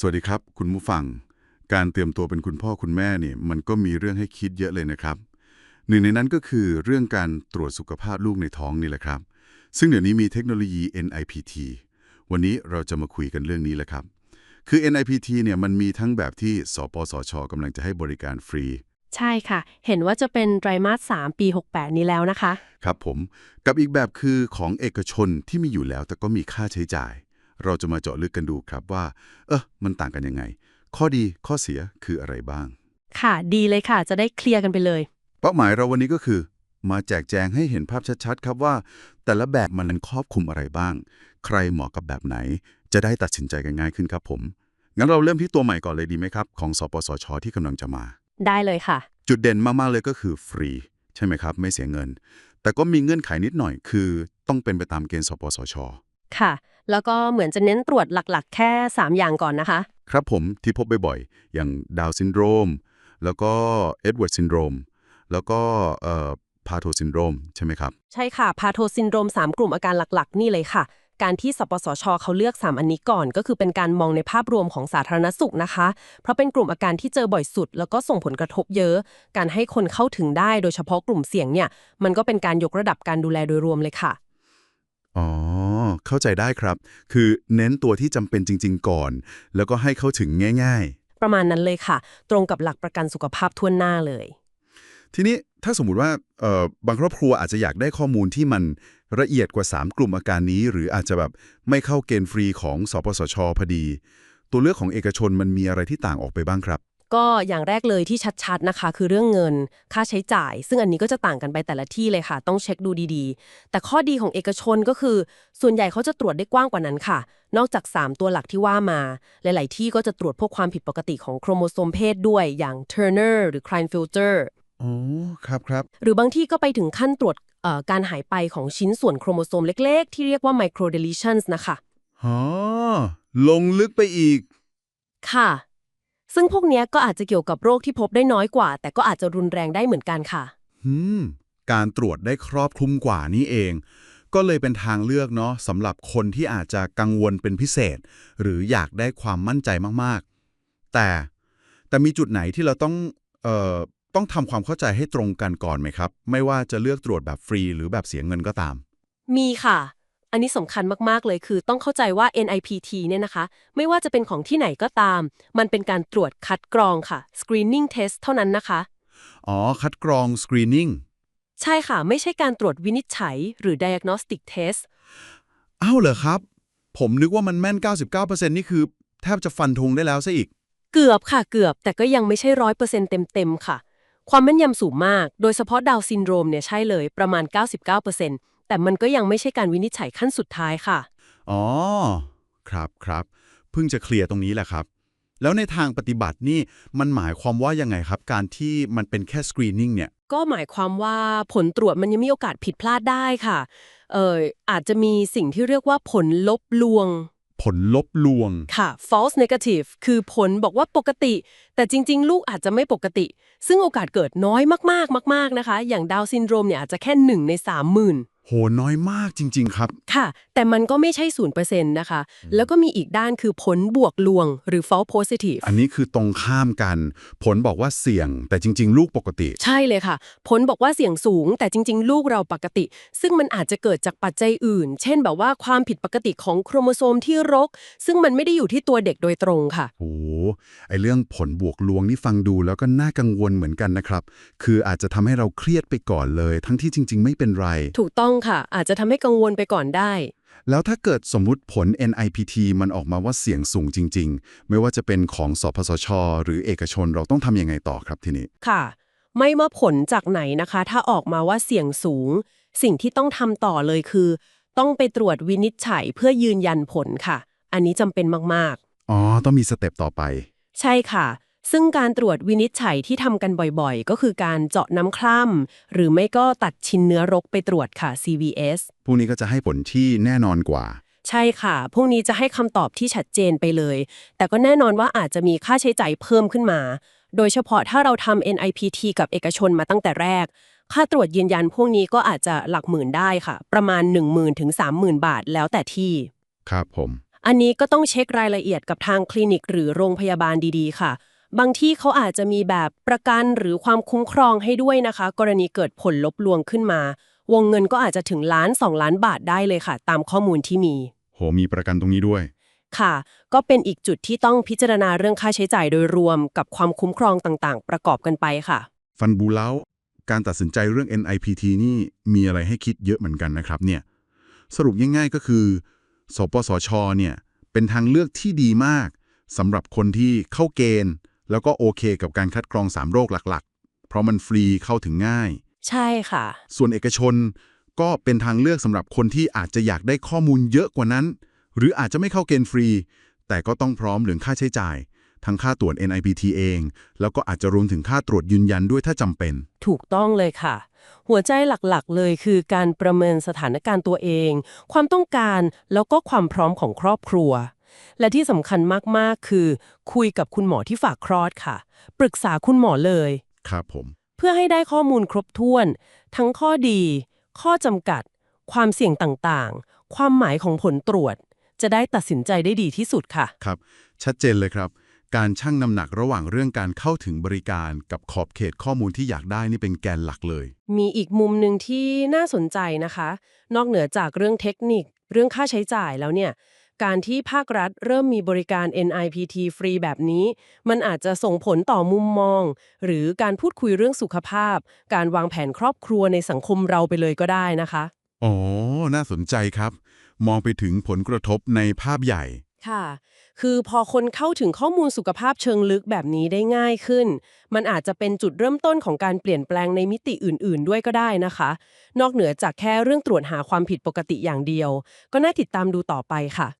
สวัสดีครับ คุณผู้ฟัง การเตรียมตัวเป็นคุณพ่อคุณแม่เนี่ยมันก็มีเรื่องให้คิดเยอะเลยนะครับ หนึ่งในนั้นก็คือเรื่องการตรวจสุขภาพลูกในท้องนี่แหละครับ ซึ่งเดี๋ยวนี้มีเทคโนโลยี NIPT วันนี้เราจะมาคุยกันเรื่องนี้แหละครับ คือ NIPT เนี่ยมันมีทั้งแบบที่สปสชกำลังจะให้บริการฟรี ใช่ค่ะ เห็นว่าจะเป็นไตรมาส 3 ปี 68 นี้แล้วนะคะ ครับผม กับอีกแบบคือของเอกชนที่มีอยู่แล้วแต่ก็มีค่าใช้จ่าย เราจะมาเจาะลึกกันดูครับว่า เออมันต่างกันยังไง ข้อดีข้อเสียคืออะไรบ้าง ค่ะ ดีเลยค่ะ จะได้เคลียร์กันไปเลย เป้าหมายเราวันนี้ก็คือ มาแจกแจงให้เห็นภาพชัดๆ ครับว่า แต่ละแบบมันครอบคลุมอะไรบ้าง ใครเหมาะกับแบบไหน จะได้ตัดสินใจกันง่ายขึ้นครับผม งั้นเราเริ่มที่ตัวใหม่ก่อนเลยดีไหมครับ ของสปสช ที่กำลังจะมา ได้เลยค่ะ จุดเด่นมากๆเลยก็คือฟรี ใช่ไหมครับ ไม่เสียเงิน แต่ก็มีเงื่อนไขนิดหน่อยคือ ต้องเป็นไปตามเกณฑ์สปสช ค่ะ แล้วก็เหมือนจะเน้นตรวจหลักๆ แค่ 3 อย่างก่อนนะคะ ครับผมที่พบบ่อยๆ อย่างดาวซินโดรม แล้วก็เอ็ดเวิร์ดซินโดรม แล้วก็เอ่อพาโทซินโดรมใช่ไหมครับ ใช่ค่ะ พาโทซินโดรม 3 กลุ่มอาการหลักๆ นี่เลยค่ะ การที่สปสชเขาเลือก 3 อันนี้ก่อน ก็คือเป็นการมองในภาพรวมของสาธารณสุขนะคะ เพราะเป็นกลุ่มอาการที่เจอบ่อยสุด แล้วก็ส่งผลกระทบเยอะ การให้คนเข้าถึงได้โดยเฉพาะกลุ่มเสี่ยงเนี่ย มันก็เป็นการยกระดับการดูแลโดยรวมเลยค่ะ อ๋อ เข้าใจได้ครับ คือเน้นตัวที่จำเป็นจริง ๆ ก่อน แล้วก็ให้เข้าถึงง่ายประมาณนั้นเลยค่ะ ตรงกับหลักประกันสุขภาพทั่วหน้าเลยๆทีนี้ถ้าสมมุติว่าเอ่อบางครอบครัวอาจจะอยากได้ข้อมูลที่มันละเอียดกว่า 3 กลุ่มอาการนี้ หรืออาจจะแบบไม่เข้าเกณฑ์ฟรีของสปสชพอดี ตัวเลือกของเอกชนมันมีอะไรที่ต่างออกไปบ้างครับ ก็อย่างแรกเลยที่ชัดๆนะคะ คือเรื่องเงิน ค่าใช้จ่าย ซึ่งอันนี้ก็จะต่างกันไปแต่ละที่เลยค่ะ ต้องเช็คดูดีๆ แต่ข้อดีของเอกชนก็คือ ส่วนใหญ่เขาจะตรวจได้กว้างกว่านั้นค่ะ นอกจาก 3 ตัวหลักที่ว่ามา หลาย ๆ ที่ก็จะตรวจพวกความผิดปกติของโครโมโซมเพศด้วยอย่าง Turner หรือ Klinefelter อ๋อครับครับหรือบางที่ก็ไปถึงขั้นตรวจเอ่อการหายไปของชิ้นส่วนโครโมโซมเล็ก ๆ ที่เรียกว่า microdeletions นะคะอ๋อลงลึกไปอีก ค่ะ ซึ่งพวกเนี้ยก็อาจจะเกี่ยวกับโรคที่พบได้น้อยกว่า แต่ก็อาจจะรุนแรงได้เหมือนกันค่ะหืม การตรวจได้ครอบคลุมกว่านี่เอง ก็เลยเป็นทางเลือกเนาะสำหรับคนที่อาจจะกังวลเป็นพิเศษ หรืออยากได้ความมั่นใจมากๆ แต่แต่มีจุดไหนที่เราต้องเอ่อต้องทำความเข้าใจให้ตรงกันก่อนไหมครับ ไม่ว่าจะเลือกตรวจแบบฟรีหรือแบบเสียเงินก็ตาม มีค่ะ อันนี้สำคัญมาก ๆ เลยคือต้องเข้าใจว่า NIPT เนี่ยนะคะ ไม่ว่าจะเป็นของที่ไหนก็ตาม มันเป็นการตรวจคัดกรองค่ะ screening test เท่านั้นนะคะ อ๋อ คัดกรอง screening ใช่ค่ะ ไม่ใช่การตรวจวินิจฉัย หรือ diagnostic test อ้าวเหรอครับ ผมนึกว่ามันแม่น 99%นี่คือ แทบจะฟันธงได้แล้วซะอีก เกือบค่ะเกือบ แต่ก็ยังไม่ใช่ร้อยเปอร์เซ็นต์เต็ม ๆ ค่ะ ความแม่นยำสูงมาก โดยเฉพาะดาวน์ซินโดรมเนี่ยใช่เลยประมาณ 99% แต่มันก็ยังไม่ใช่การวินิจฉัยขั้นสุดท้ายค่ะ อ๋อ ครับครับ เพิ่งจะเคลียร์ตรงนี้แหละครับ แล้วในทางปฏิบัตินี่มันหมายความว่ายังไงครับ การที่มันเป็นแค่สกรีนนิ่งเนี่ย ก็หมายความว่าผลตรวจมันยังมีโอกาสผิดพลาดได้ค่ะ เอ่ออาจจะมีสิ่งที่เรียกว่าผลลบลวง ผลลบลวง ค่ะ false negative คือผลบอกว่าปกติ แต่จริง ๆ ลูกอาจจะไม่ปกติ ซึ่งโอกาสเกิดน้อยมากๆ มาก ๆ นะคะ อย่างดาวน์ซินโดรมเนี่ยอาจจะแค่หนึ่งใน30,000 โหน้อยมากจริง ๆ ครับ ค่ะ แต่มันก็ไม่ใช่ศูนย์เปอร์เซ็นต์นะคะ แล้วก็มีอีกด้านคือผลบวกลวง หรือ false positive อันนี้คือตรงข้ามกัน ผลบอกว่าเสี่ยง แต่จริง ๆ ลูกปกติ ใช่เลยค่ะ ผลบอกว่าเสี่ยงสูง แต่จริง ๆ ลูกเราปกติ ซึ่งมันอาจจะเกิดจากปัจจัยอื่น เช่นแบบว่าความผิดปกติของโครโมโซมที่รก ซึ่งมันไม่ได้อยู่ที่ตัวเด็กโดยตรงค่ะโหไอเรื่องผลบวกลวงนี่ฟังดูแล้วก็น่ากังวลเหมือนกันนะครับ คืออาจจะทำให้เราเครียดไปก่อนเลย ทั้งที่จริง ๆ ไม่เป็นไร ถูกต้องค่ะ อาจจะทำให้กังวลไปก่อนได้ แล้วถ้าเกิดสมมุติผล NIPT มันออกมาว่าเสี่ยงสูงจริง ๆ ไม่ว่าจะเป็นของสพสช หรือเอกชนเราต้องทำยังไงต่อครับทีนี้ ค่ะ ไม่ว่าผลจากไหนนะคะ ถ้าออกมาว่าเสี่ยงสูง สิ่งที่ต้องทำต่อเลยคือ ต้องไปตรวจวินิจฉัยเพื่อยืนยันผลค่ะ อันนี้จำเป็นมากอ๋อ ต้องมีสเต็ปต่อไป ๆ ใช่ค่ะ ซึ่งการตรวจวินิจฉัยที่ทำกันบ่อยๆ ก็คือการเจาะน้ำคร่ำหรือไม่ก็ตัดชิ้นเนื้อรกไปตรวจค่ะ CVS พวกนี้ก็จะให้ผลที่แน่นอนกว่า ใช่ค่ะ พวกนี้จะให้คำตอบที่ชัดเจนไปเลย แต่ก็แน่นอนว่าอาจจะมีค่าใช้จ่ายเพิ่มขึ้นมา โดยเฉพาะถ้าเราทำ NIPT กับเอกชนมาตั้งแต่แรก ค่าตรวจยืนยันพวกนี้ก็อาจจะหลักหมื่นได้ค่ะ ประมาณ 1 0,000ถึง30,000 บาทแล้วแต่ที่ ครับผม อันนี้ก็ต้องเช็ครายละเอียดกับทางคลินิกหรือโรงพยาบาลดีๆ ค่ะ บางที่เขาอาจจะมีแบบประกันหรือความคุ้มครองให้ด้วยนะคะ กรณีเกิดผลลบลวงขึ้นมา วงเงินก็อาจจะถึงล้าน 2 ล้านบาทได้เลยค่ะ ตามข้อมูลที่มี โห มีประกันตรงนี้ด้วย ค่ะ ก็เป็นอีกจุดที่ต้องพิจารณาเรื่องค่าใช้จ่ายโดยรวม กับความคุ้มครองต่างๆ ประกอบกันไปค่ะ ฟันบูเล้าการตัดสินใจเรื่อง NIPT นี่มีอะไรให้คิดเยอะเหมือนกันนะครับเนี่ยสรุปง่ายๆก็คือ สปสชเนี่ยเป็นทางเลือกที่ดีมากสำหรับคนที่เข้าเกณฑ์ แล้วก็โอเคกับการคัดกรอง 3 โรคหลักๆ เพราะมันฟรีเข้าถึงง่าย ใช่ค่ะ ส่วนเอกชนก็เป็นทางเลือกสำหรับคนที่อาจจะอยากได้ข้อมูลเยอะกว่านั้น หรืออาจจะไม่เข้าเกณฑ์ฟรี แต่ก็ต้องพร้อมเรื่องค่าใช้จ่าย ทั้งค่าตรวจ NIPT เอง แล้วก็อาจจะรวมถึงค่าตรวจยืนยันด้วยถ้าจำเป็น ถูกต้องเลยค่ะ หัวใจหลักๆ เลยคือการประเมินสถานการณ์ตัวเอง ความต้องการแล้วก็ความพร้อมของครอบครัว และที่สำคัญมากๆ คือ คุยกับคุณหมอที่ฝากคลอดค่ะ ปรึกษาคุณหมอเลย ครับผม เพื่อให้ได้ข้อมูลครบถ้วน ทั้งข้อดี ข้อจำกัด ความเสี่ยงต่างๆ ความหมายของผลตรวจ จะได้ตัดสินใจได้ดีที่สุดค่ะ ครับ ชัดเจนเลยครับ การชั่งน้ำหนักระหว่างเรื่องการเข้าถึงบริการกับขอบเขตข้อมูลที่อยากได้นี่เป็นแกนหลักเลย มีอีกมุมหนึ่งที่น่าสนใจนะคะ นอกเหนือจากเรื่องเทคนิค เรื่องค่าใช้จ่ายแล้วเนี่ย การที่ภาครัฐเริ่มมีบริการ NIPT ฟรีแบบนี้ มันอาจจะส่งผลต่อมุมมอง หรือการพูดคุยเรื่องสุขภาพ การวางแผนครอบครัวในสังคมเราไปเลยก็ได้นะคะ อ๋อ น่าสนใจครับ มองไปถึงผลกระทบในภาพใหญ่ ค่ะ คือพอคนเข้าถึงข้อมูลสุขภาพเชิงลึกแบบนี้ได้ง่ายขึ้น มันอาจจะเป็นจุดเริ่มต้นของการเปลี่ยนแปลงในมิติอื่น ๆ ด้วยก็ได้นะคะ นอกเหนือจากแค่เรื่องตรวจหาความผิดปกติอย่างเดียว ก็น่าติดตามดูต่อไปค่ะ